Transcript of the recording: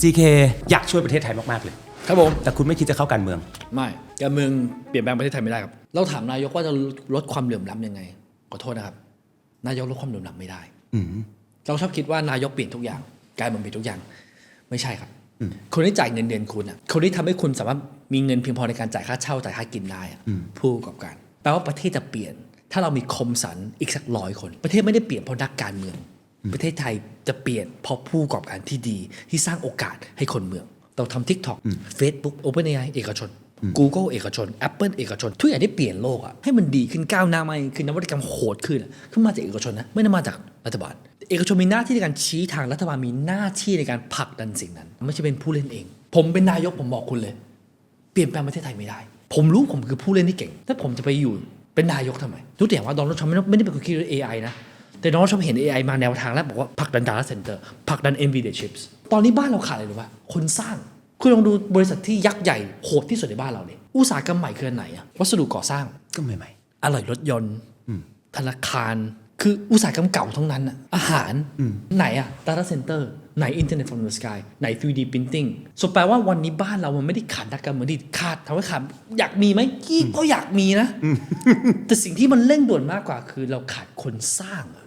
CK อยากช่วยประเทศไทยมากๆเลย ครับผม แต่คุณไม่คิดจะเข้าการเมือง ไม่การเมืองเปลี่ยนแปลงประเทศไทยไม่ได้ครับ เราถามนายกว่าจะลดความเหลื่อมล้ำยังไง ขอโทษนะครับ นายกลดความเหลื่อมล้ำไม่ได้ อืมเราชอบคิดว่านายกเปลี่ยนทุกอย่าง การเมืองเปลี่ยนทุกอย่าง ไม่ใช่ครับคนที่จ่ายเงินเดือนคุณอะคนที่ทำให้คุณสามารถมีเงินเพียงพอในการจ่ายค่าเช่าจ่ายค่ากินได้อะผู้ประกอบการ แปลว่าประเทศจะเปลี่ยน ถ้าเรามีคมสันอีกสักร้อยคน ประเทศไม่ได้เปลี่ยนเพราะนักการเมือง ประเทศไทยจะเปลี่ยนเพราะผู้ประกอบการที่ดี ที่สร้างโอกาสให้คนเมือง เราทำ TikTok Facebook OpenAI เอกชน Google เอกชน Apple เอกชน ทุกอย่างที่เปลี่ยนโลกอะให้มันดีขึ้นก้าวหน้ามากยิ่งขึ้นนวัตกรรมโหดขึ้นอะขึ้นมาจากเอกชนนะไม่ได้มาจากรัฐบาล เอกชนมีหน้าที่ในการชี้ทางรัฐบาลมีหน้าที่ในการผลักดันสิ่งนั้น ไม่ใช่เป็นผู้เล่นเอง ผมเป็นนายกผมบอกคุณเลย เปลี่ยนแปลงประเทศไทยไม่ได้ ผมรู้ผมคือผู้เล่นที่เก่งถ้าผมจะไปอยู่เป็นนายกทำไมทุกอย่างว่าโดนัลด์ทรัมป์ไม่ได้ไม่ได้เป็นคนคิดเรื่อง AI นะ แต่โดนัลด์ทรัมป์เห็น AI มาแนวทางแล้วบอกว่าผลักดัน data center ผลักดัน NVIDIA chips ตอนนี้บ้านเราขาดอะไรรู้ป่ะคนสร้างคุณลองดูบริษัทที่ยักษ์ใหญ่โหดที่สุดในบ้านเราเนี่ยอุตสาหกรรมใหม่คืออันไหนอะวัสดุก่อสร้างก็ใหม่อะไหล่รถยนต์ธนาคาร คืออุตสาหกรรมเก่าทั้งนั้นอะอาหารไหนอะ data center ไหน internet from the sky ไหน 3D printing สแปลว่าวันนี้บ้านเรามันไม่ได้ขาดนักการเมืองที่ขาดทำให้ขาดอยากมีไหมกี้ก็อยากมีนะ แต่สิ่งที่มันเร่งด่วนมากกว่าคือเราขาดคนสร้างอะ